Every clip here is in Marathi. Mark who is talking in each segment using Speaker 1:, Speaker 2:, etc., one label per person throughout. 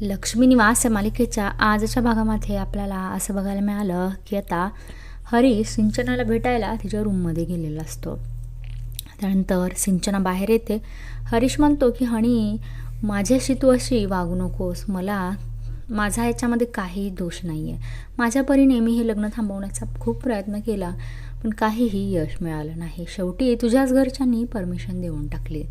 Speaker 1: लक्ष्मी निवास या मालिकेच्या आजच्या भागामध्ये आपल्याला असं बघायला मिळालं की आता हरी सिंचनाला भेटायला तिच्या रूममध्ये गेलेला असतो. त्यानंतर सिंचना बाहेर येते. हरीश म्हणतो की हणी माझ्याशी तू अशी वागू नकोस. मला माझा याच्यामध्ये काही दोष नाही आहे माझ्या परीने मी हे लग्न थांबवण्याचा खूप प्रयत्न केला पण काहीही यश मिळालं नाही. शेवटी तुझ्याच घरच्यांनी परमिशन देऊन टाकली.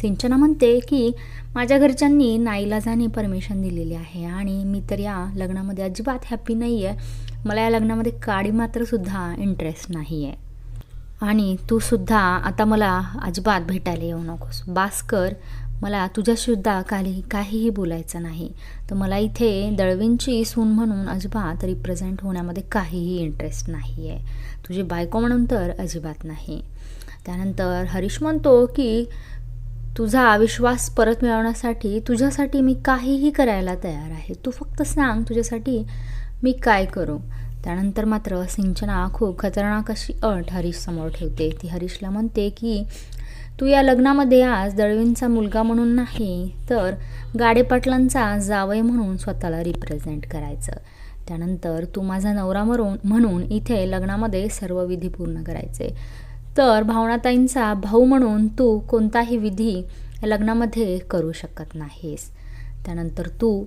Speaker 1: सिंचना म्हणते की माझ्या घरच्यांनी नाईलाजाने परमिशन दिलेली आहे आणि मी तर या लग्नामध्ये अजिबात हॅपी नाही आहे मला या लग्नामध्ये काडी मात्रसुद्धा इंटरेस्ट नाही आहे आणि तू सुद्धा आता मला अजिबात भेटायला येऊ नकोस. बास्कर मला तुझ्यासुद्धा काही काहीही बोलायचं नाही. तर मला इथे दळवींची सून म्हणून अजिबात रिप्रेझेंट होण्यामध्ये काहीही इंटरेस्ट नाही आहे तुझी बायको म्हणून तर अजिबात नाही. त्यानंतर हरीश म्हणतो की तुझा विश्वास परत मिळवण्यासाठी तुझ्यासाठी मी काहीही करायला तयार आहे. तू फक्त सांग तुझ्यासाठी मी काय करू. त्यानंतर मात्र सिंचना खूप खतरनाक अशी अट हरीशसमोर ठेवते. ती हरीशला म्हणते की तू या लग्नामध्ये आज दळवींचा मुलगा म्हणून नाही तर गाडेपाटलांचा जावय म्हणून स्वतःला रिप्रेझेंट करायचं. त्यानंतर तू माझा नवरा मरून म्हणून इथे लग्नामध्ये सर्व विधी पूर्ण करायचे. तर भावनाताईंचा भाऊ म्हणून तू कोणताही विधी या लग्नामध्ये करू शकत नाहीस. त्यानंतर तू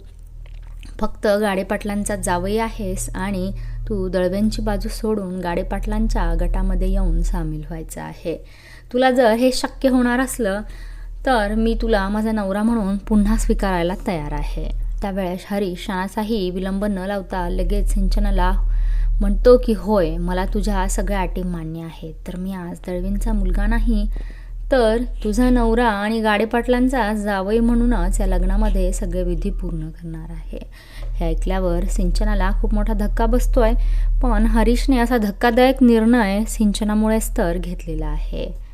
Speaker 1: फक्त गाडेपाटलांचा जावई आहेस आणि तू दळव्यांची बाजू सोडून गाडेपाटलांच्या गटामध्ये येऊन सामील व्हायचं आहे. तुला जर हे शक्य होणार असलं तर मी तुला माझा नवरा म्हणून पुन्हा स्वीकारायला तयार आहे. त्यावेळेस हरीश क्षणाचाही विलंब न लावता लगेच सिंचनाला म्हणतो की होय मला तुझ्या सगळ्या अटी मान्य आहेत. तर मी आज दळवींचा मुलगा नाही तर तुझा नवरा आणि गाडेपाटलांचा जावई म्हणूनच या लग्नामध्ये सगळे विधी पूर्ण करणार आहे. हे ऐकल्यावर सिंचनाला खूप मोठा धक्का बसतोय पण हरीशने असा धक्कादायक निर्णय सिंचनामुळेच तर घेतलेला आहे.